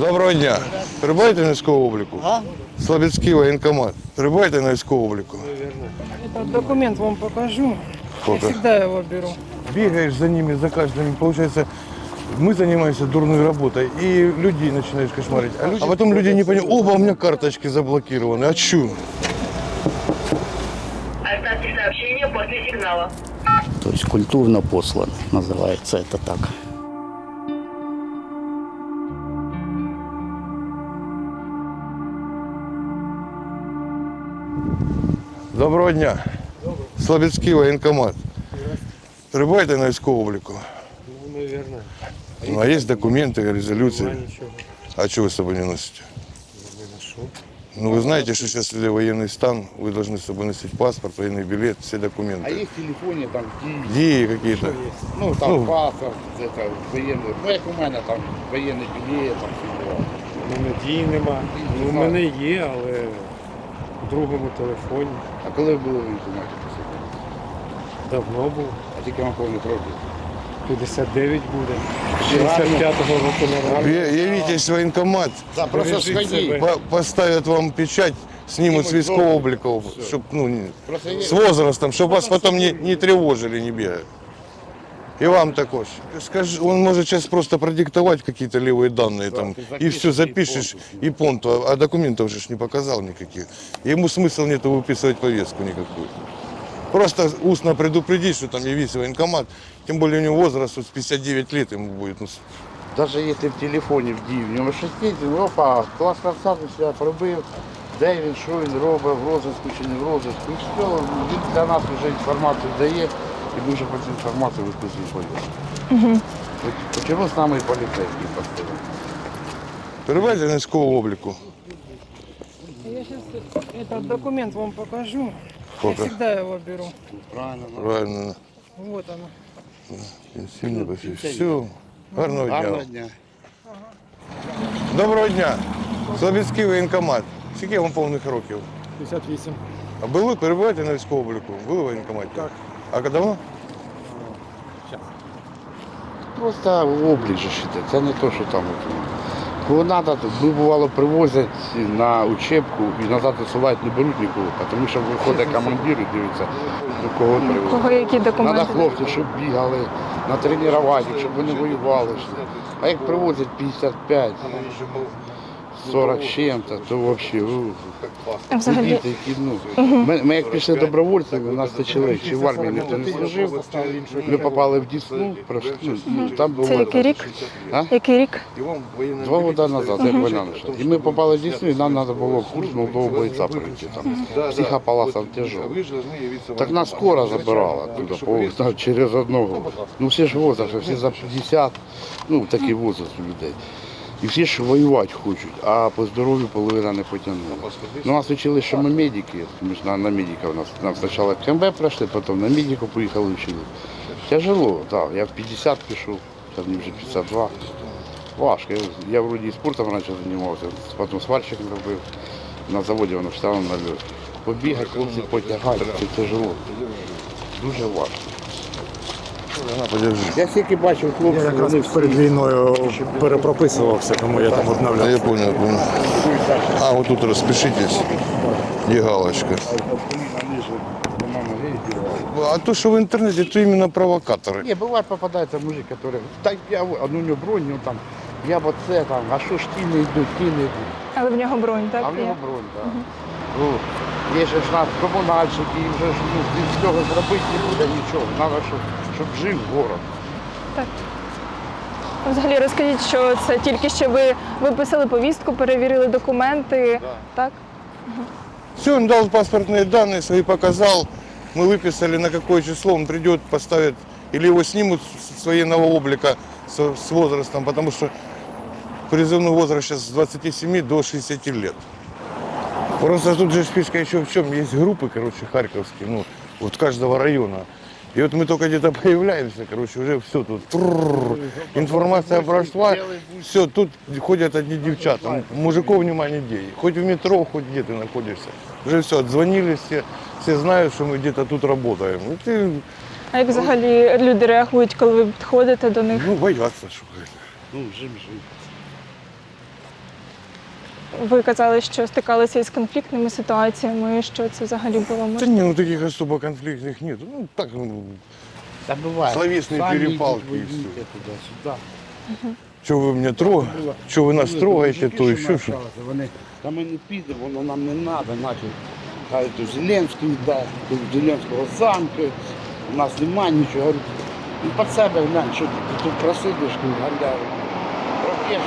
Доброго дня. Прибайте на військового обліку? А? Слобідський воєнкомат. Прибайте на військового обліку. Этот документ вам покажу. Я Сколько? всегда его беру. Бегаешь за ними, за каждым. Получается, мы занимаемся дурной работой, и людей начинаешь кошмарить. А, люди- а потом люди не понимают, оба, у меня карточки заблокированы. А чё? Оставьте сообщение после сигнала. То есть культурно послан, называется это так. Доброго дня. Слобідський воєнкомат. Прибайте на військового обліку. Ну, наверное. Ну, а есть документы, резолюции. Ничего А что вы с собой не носите? не нашел. Ну, вы знаете, что сейчас если военный стан, вы должны с собой носить паспорт, военный билет, все А документы. є в телефоні там дії, Дії какие-то. ну там Ну. паспорт, це, воєнний, ну як у мене там воєнний білет, там все було. Ну, надії нема. Ну, у мене є, але в другому телефоні. А коли ви були в посилені? Давно був. А тільки вам повних років. 59 буде. 65-го року. Я- Явитесь в военкомат, Да, просто Бережіть сходи. себе. по- поставят вам печать, снимут с військового обліку, щоб ну, не- Просто є- с возрастом, чтобы вас потом не, не тревожили, не бегали. И вам також. Скажи, он может сейчас просто продиктовать какие-то левые данные Да, там, ты и запишешь, все и запишешь, понту и понту, а документов же ж не показал никаких. Ему смысл нету выписывать повестку никакую. Просто устно предупредить, что там явись в военкомат, тем более у него возраст вот с 59 лет ему будет. Ну, с- Даже якщо в телефоні в дії, в ньому щось є, ну, опа, клас красавчик себе пробив, де він, що він робить, в розвитку чи не в розвитку. І все, він для нас вже інформацію дає, І по цю інформацію виписуємо повістку. От Чому з нами і поліцейські постійно? На військового обліку. Я сейчас этот документ вам покажу. Я Сколько? всегда его беру. Правильно. Правильно. Вот оно. Все. Гарного Гарного дня. дня. Доброго дня. Слобідський воєнкомат. Скільки вам повних років? 58. А були, перебуваєте на військовому обліку? Були в воєнкоматі? Так. А давно? Просто облік же це не то, що там. ну. Кого треба, ми бувало привозять на учебку і назад висилають, не беруть нікого, тому що виходить командир і дивиться, до кого привозять. Кого які Треба документи? хлопців, щоб бігали, натренувати, щоб вони воювали. А як привозять 55, 40 з чим-то, то взагалі. Взагалі, Діти, які, ну, ми, ми як пішли добровольцями, у нас 100 чоловік, чи в армії ніхто не служив, ми попали в Дісну, пройшли, ну, там було. це який рік? А? Який рік? Два роки назад, як війна почала. І ми попали в Дісну, і нам треба було курс молодого бойця пройти. Там. Психополосом тяжело. Так нас скоро забирала туди, по, там, через одного. Ну всі ж возраст, всі за 50, ну такий возраст у людей. І всі ж воювати хочуть, а по здоров'ю половина не потягнула. Ну, нас вчили, що ми медики, ми ж на, на медика у нас. Нам спочатку КМБ пройшли, потім на медику поїхали вчили. Тяжело, так. Я в 50 пішов, зараз мені вже 52. Важко. Я, я вроді і спортом раніше займався, потім сварщиком робив. На заводі воно встало на льот. Побігати, хлопці потягати, це тяжело. Дуже важко. Подержи. Я тільки бачив хлопців, Я якраз вони перед війною перепрописувався, тому я там Да, обновляв. я понял, я понял. А, вот тут распишитесь. Где галочка? А то, что в интернете, то именно провокаторы. Не, бывает попадается мужик, который, так я, вот, а ну у него бронь, ну там, я вот це там, а що ж ті не йдуть, ті не йдуть. Але в нього бронь, так? А в нього є? бронь, так. Ну, є же ж нас комунальщики, і вже ж ну, з цього зробити не буде нічого. Треба, щоб, щоб жив город. Взагалі розкажіть, що це тільки що ви виписали повістку, перевірили документи, так? Все, он дал паспортные данные, свои показал. Мы выписали, на какое число он придет, поставит, или его снимут с с военного облика с, с возрастом, потому что призывной возраст сейчас с 27 до 60 лет. Просто тут же фишка еще в чем, есть группы, короче, харьковские, ну, вот каждого района. И вот мы только где-то появляемся, короче, уже все тут, трррр, информация прошла, все, тут ходят одни девчата, мужиков внимания нигде. Хоть в метро, хоть где ты находишься. Уже все, отзвонились все, все знают, что мы где-то тут работаем. Ну, ты, А як взагалі люди реагують, коли ви підходите до них? ну, боятся, что говорить. Ну, жив, жив. Ви казали, що стикалися із конфліктними ситуаціями. Що це взагалі було? Да Може? не, ну таких особо конфликтных нет. Ну, так, ну, Та буває. Словесні Самі перепалки йдіть, і воюйте туди-сюди. что вы меня трогаете, что вы нас Були трогаете, мужики, то що еще что. навчалися, Вони, та ми не підемо, воно нам не треба, значить, хай то Зеленський дасть, то Зеленського замки, у нас немає нічого. Говорю, ну, під себе глянь, що ти, ти тут просидиш, тут гандряю. Проб'єш.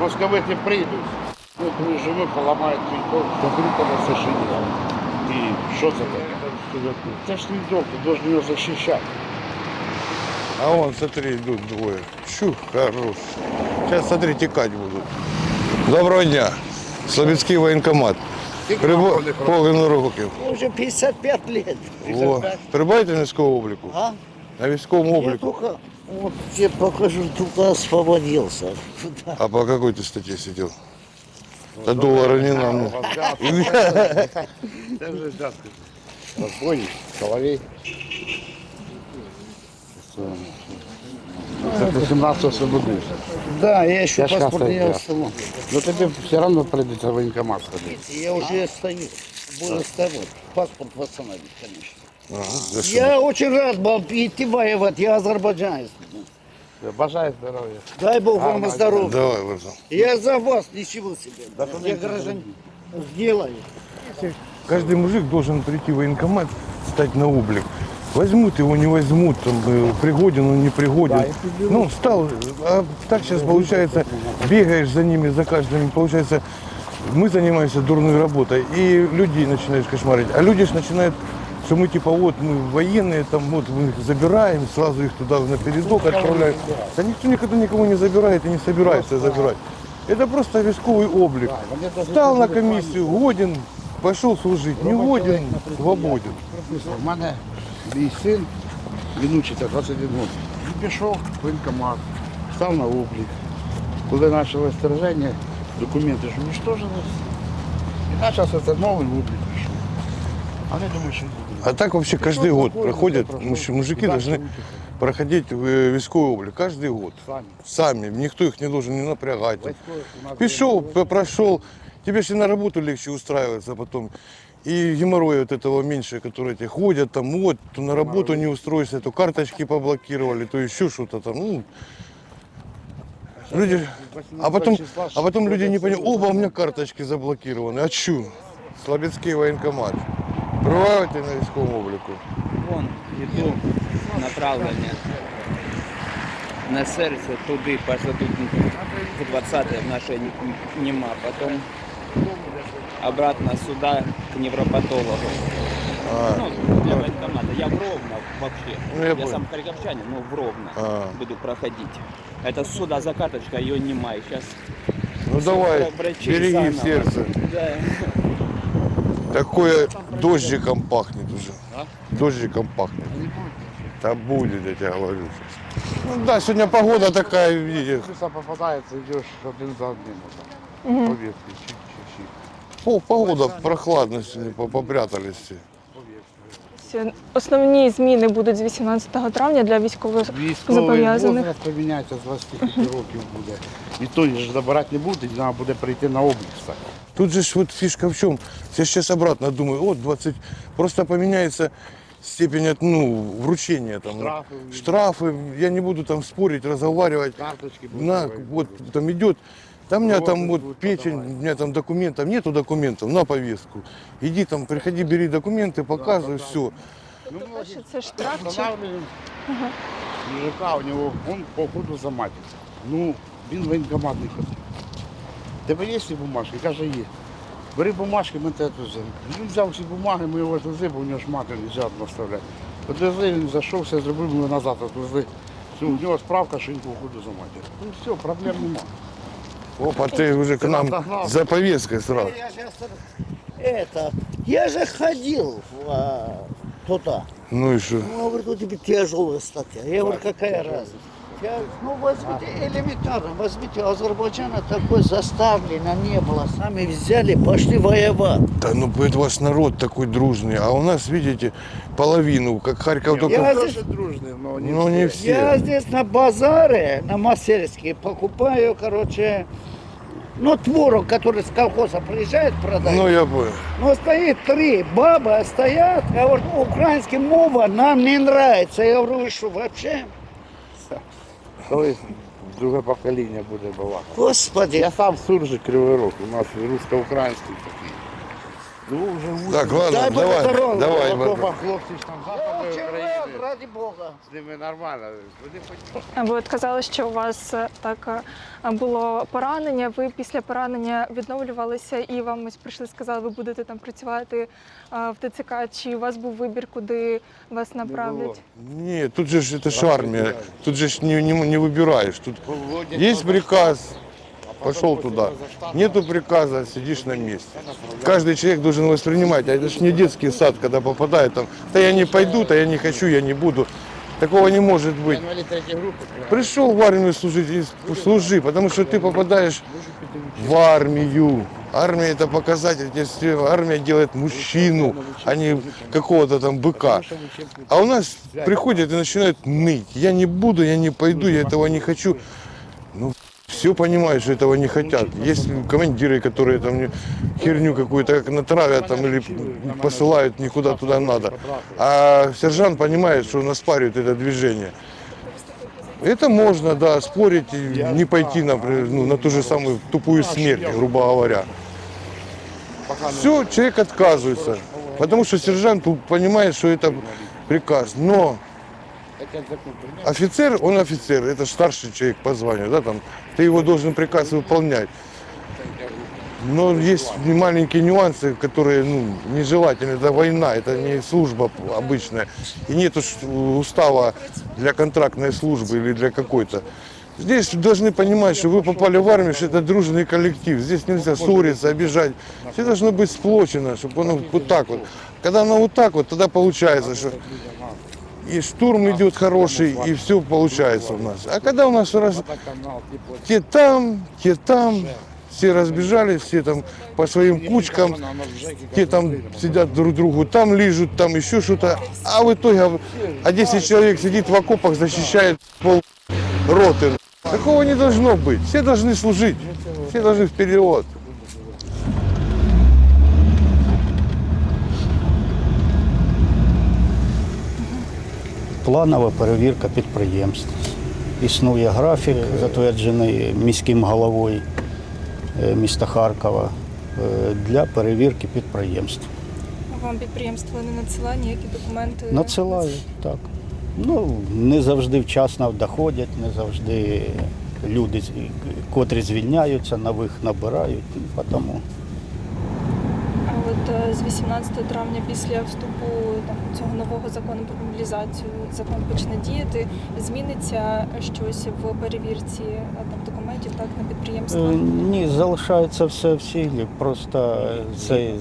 Московити прийдуть, ну, коли живі, поламають корпус, то все ще є. І що це таке? Це ж твій дом, ти должен його захищати. А вон, смотри, идут двое. Чух, хорош. Сейчас, смотри, текать будут. Доброго дня. Слобідський воєнкомат. Прибо... Половину років. Уже 55 лет. О, прибайте на військовому обліку? А? На військовому Я обліку. Только, вот тебе покажу, только освободился. Да. А по какой ты статье сидел? Да доллара не нам. Це вже дядько. Розбойник, соловей. Це ти 17 освободився. Да, я еще Я ж паспорт раз не так, остановил. Ну тобі все одно прийдеться в воєнкомат сходити. Я уже стою. Более того, паспорт восстановить, конечно. Ага? Я очень рад был идти воевать, я азербайджанец. Бажаю здоров'я. Дай Бог вам Ага, здоровья. Давай, братан. Я за вас ничего себе. Я гражданин сделаю. Каждый мужик должен прийти в военкомат, стать на облик. Возьмут его, не возьмут, там, э, пригоден он, не пригоден. Ну, встал, а так сейчас получается, бегаешь за ними, за каждым, получается, мы занимаемся дурной работой, и людей начинаешь кошмарить. А люди ж начинают, что мы типа вот мы военные, там вот мы их забираем, сразу их туда на передок отправляем. Да никто никогда никого не забирает и не собирается забирать. Это просто військовый облик. Стал на комиссию, годен, пошел служить, не годен, свободен. У мене мій син, він учиться 21 років. Він пішов в воєнкомат, став на облік. Коли почали страження, документи ж уничтожились. І почався це новий облік пішов. А я думаю, що А так вообще каждый год проходят, муж- мужики должны проходить э, військовый облик, каждый год. самі. Сами, никто их не должен не напрягать. там. Військових у нас Пришел, п- прошел, тебе же на работу легче устраиваться потом. И геморроя вот этого меньше, которые эти ходят, там вот, то на работу не устроишься, то карточки поблокировали, то еще что-то там. Ну, люди, а потом, а потом люди не понимают, оба у меня карточки заблокированы, а чё? Слобідський воєнкомат. Прибуваєте на військовому обліку? Вон іду направлення на серце туди, посадуть в 20 в нашей нема, потом обратно сюда к невропатологу. А, Ну, для военкомата. Я в Ровно вообще. Ну, я я понял. сам харьковчанин, но в Ровно А. буду проходить. Это сюда закаточка, ее нема. И сейчас ну давай, врачи береги заново. сердце. да, Такое дождиком пахнет уже. Дождиком пахнет. Да будет, я тебе говорю. Ну да, сегодня погода такая, видите. Крыса попадається, йдеш один за одним. По. О, погода прохладно сегодня, попрятались все. Основні зміни будуть з 18 травня для військових Військовий зобов'язаних. возраст поміняється з 25 років буде. І той ж забирати не буде, треба буде прийти на облік стати. Тут же ж вот фишка в чем? Я сейчас обратно думаю, вот 20, просто поменяется степень от, ну, вручения там. Штрафи. Штрафы, я не буду там спорить, разговаривать. Карточки будуть. На, давати. вот там идет, там у меня там Кровь вот будет печень, подавать. у меня там документов, нету документов, на повестку. Иди там, приходи, бери документы, показывай, все. Ну, ми Перше це штраф чи встановлюємо. Мужика у нього, він по ходу заматився. Ну, він в воєнкомат не ходив. Тебе є ці бумажки? Каже, є. Бери бумажки, ми тебе тут взяли. Він взяв ці бумаги, ми його отвезли, бо у нього ж мати не оставляти. Отвезли, він зайшов, все зробив, ми назад отвезли. Все, у нього справка, що він по ходу заматив. Ну все, проблем нема. Опа, ты уже к нам Догнал. за повесткой сразу. Я сейчас это, я же ходил в, а, туда. Ну и что? Ну, говорит, у тебя тяжелая статья. Я говорю, какая разница? Ну, возьмите элементарно, возьмите Азербайджана такой заставлено не было. Сами взяли, пошли воевать. Да ну это ваш народ такой дружный, а у нас, видите, половину, как Харьков только... Я здесь, дружний, але не Ну не всі. я все. здесь на базаре, на Мастерске, покупаю, короче, Ну, творог, который с колхоза приезжает продать. Ну, я понял. Но стоит три бабы, стоят, говорят, украинская мова нам не нравится. Я говорю, что, вообще? Колись друге покоління буде балакати. Господи. Я сам суржик Кривий Рог, у нас русско-український такий. Ну, вже Так, ладно, давай, давай. окопах хлопці ж там рад, ради Бога. З ними нормально. Вони хоч Ви от казали, що у вас е, так е, було поранення. Ви після поранення відновлювалися і вам ось прийшли, сказали, ви будете там працювати е, в ТЦК. Чи у вас був вибір, куди вас направлять? Нет, тут же ж это ж армия. Тут же ж не, не, не выбираешь. Тут есть приказ, пошел туда. Нету приказа, сидишь на месте. Каждый человек должен воспринимать. А это же не детский сад, когда попадает там. Да я не пойду, да я не хочу, я не буду. Такого не может быть. інвалід третьої групи. Пришел в армию служить, и служи, потому что ты попадаешь в армию. Армия это показатель, если армия делает мужчину, а не какого-то там быка. А у нас приходят и начинают ныть. Я не буду, я не пойду, я этого не хочу. Ну, все понимают, что этого не хотят. Есть командиры, которые там херню какую-то как натравят там или посылают никуда туда надо. А сержант понимает, что он оспаривает это движение. Это можно, да, спорить и не пойти например, ну, на ту же самую тупую смерть, грубо говоря. Все, человек отказывается, потому что сержант понимает, что это приказ. Но офицер, он офицер, это старший человек по званию, да, там, ты его должен приказ выполнять. Но есть маленькие нюансы, которые ну, нежелательны. Это война, это не служба обычная. И нет устава для контрактной службы или для какой-то. Здесь должны понимать, что вы попали в армию, что это дружный коллектив. Здесь нельзя ссориться, обижать. Все должно быть сплочено, чтобы оно вот так вот. Когда оно вот так вот, тогда получается, что и штурм идет хороший, и все получается у нас. А когда у нас раз, те там, те там, все разбежались, все там по своим кучкам, те там сидят друг другу, там лижут, там еще что-то. А в итоге, а 10 человек сидит в окопах, защищает пол роты. Такого не должно быть. Все должны служить, все должны вперед. Планова перевірка підприємств. Існує графік, затверджений міським головою е, міста Харкова е, для перевірки підприємств. Вам підприємство не надсилає ніякі документи? Надсилаю, так. Ну, не завжди вчасно доходять, не завжди люди, котрі звільняються, нових набирають, тому. От е, з 18 травня після вступу там, цього нового закону про мобілізацію закон почне діяти. Зміниться щось в перевірці е, там, документів так на підприємства? Е, Ні, залишається все в силі. Просто цей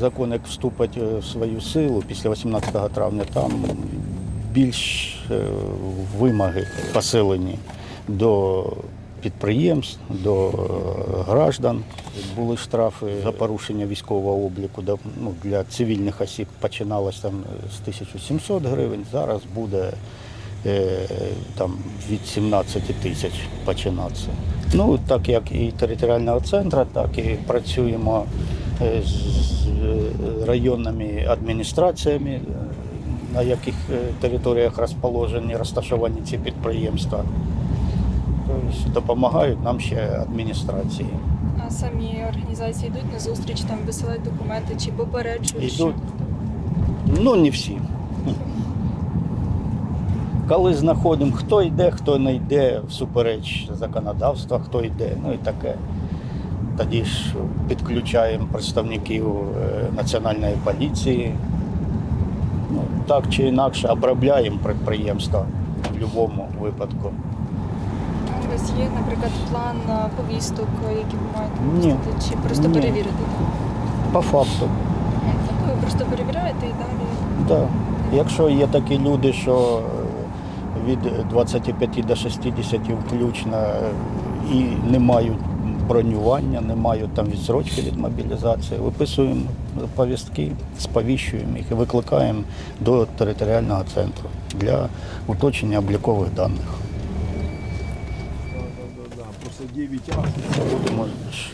закон, як вступить в свою силу після 18 травня, там більш вимоги посилені до підприємств, до е, граждан. Були штрафи за порушення військового обліку ну, для цивільних осіб починалось там з 1700 гривень, зараз буде е, там від 17 тисяч починатися. Ну, так як і територіального центру, так і працюємо е, з е, районними адміністраціями, е, на яких е, територіях розположені, розташовані ці підприємства. Тобто допомагають нам ще адміністрації. А самі організації йдуть на зустріч, там висилають документи чи попереджують? Йдуть. Ну, не всі. Коли знаходимо, хто йде, хто не йде, всупереч законодавства, хто йде, ну і таке. Тоді ж підключаємо представників е, національної поліції. Ну, так чи інакше обробляємо підприємства в будь-якому випадку. Вас є, наприклад, план е, повісток, е, які ви маєте Ні. випустити, чи просто Ні. перевірити? По факту. Тобто ви просто перевіряєте і далі. Так. Якщо є такі люди, що е, від 25 до 60 включно і не мають бронювання, не мають там відсрочки від мобілізації, виписуємо повістки, сповіщуємо їх і викликаємо до територіального центру для уточнення облікових даних. Будемо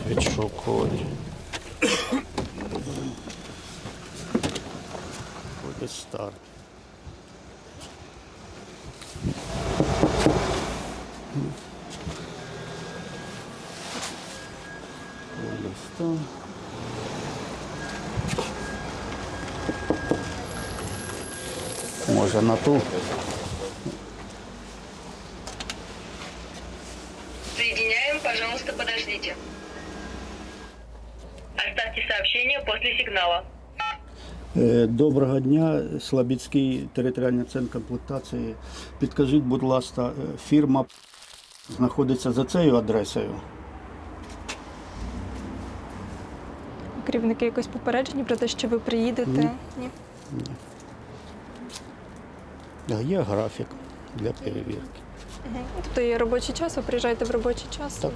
відшукувати. Буде старт. Може на ту. Соединяем, пожалуйста, подождите. Оставьте сообщение после сигнала. Е, Доброго дня, Слобідський територіальний центр комплектації. Підкажіть, будь ласка, е, фірма знаходиться за цією адресою. Керівники якось попереджені про те, що ви приїдете. Ні. А Є графік для перевірки. Мгм. Тобто є робочий час, ви приїжджаєте в робочий час. Так.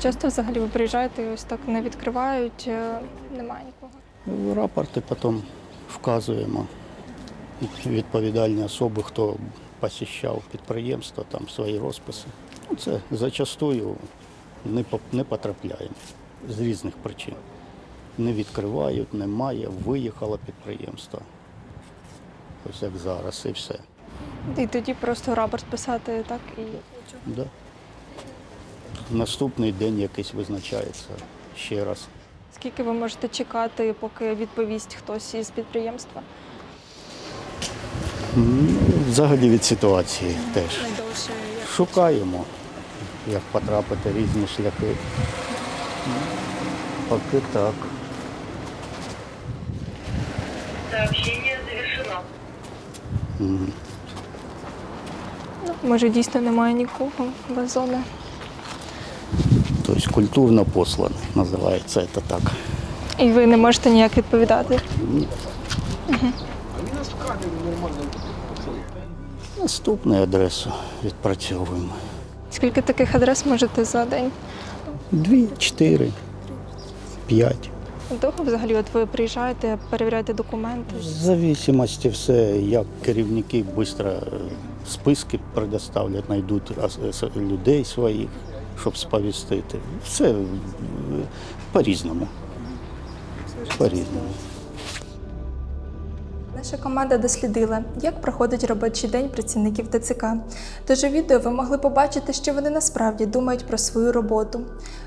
Часто взагалі ви приїжджаєте і ось так не відкривають, е, немає нікого. Рапорти потім вказуємо відповідальні особи, хто посіщав підприємство, там свої розписи. Ну, Це зачастую не, по- не потрапляємо з різних причин. Не відкривають, немає, виїхало підприємство. Ось як зараз і все. І тоді просто рапорт писати так і. Да. Наступний день якийсь визначається ще раз. Скільки ви можете чекати, поки відповість хтось із підприємства? Ну, Взагалі від ситуації теж. Найдовше як Шукаємо, як потрапити різні шляхи. Ну, Поки так. Сообщение завершено. Ну, може дійсно немає нікого без зони. Тобто культурно послан, називається це так. І ви не можете ніяк відповідати. Наступну адресу відпрацьовуємо. Скільки таких адрес можете за день? Дві, чотири, п'ять. Довго взагалі от ви приїжджаєте, перевіряєте документи. В зависимості все, як керівники швидко списки предоставлять, знайдуть людей своїх, щоб сповістити. Все е, по-різному. По-різному. Наша команда дослідила, як проходить робочий день працівників ТЦК. Тож у відео ви могли побачити, що вони насправді думають про свою роботу.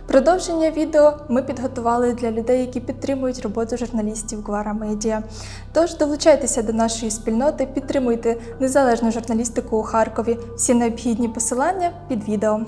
Продовження відео ми підготували для людей, які підтримують роботу журналістів Гвара Медіа. Тож долучайтеся до нашої спільноти, підтримуйте незалежну журналістику у Харкові. Всі необхідні посилання під відео.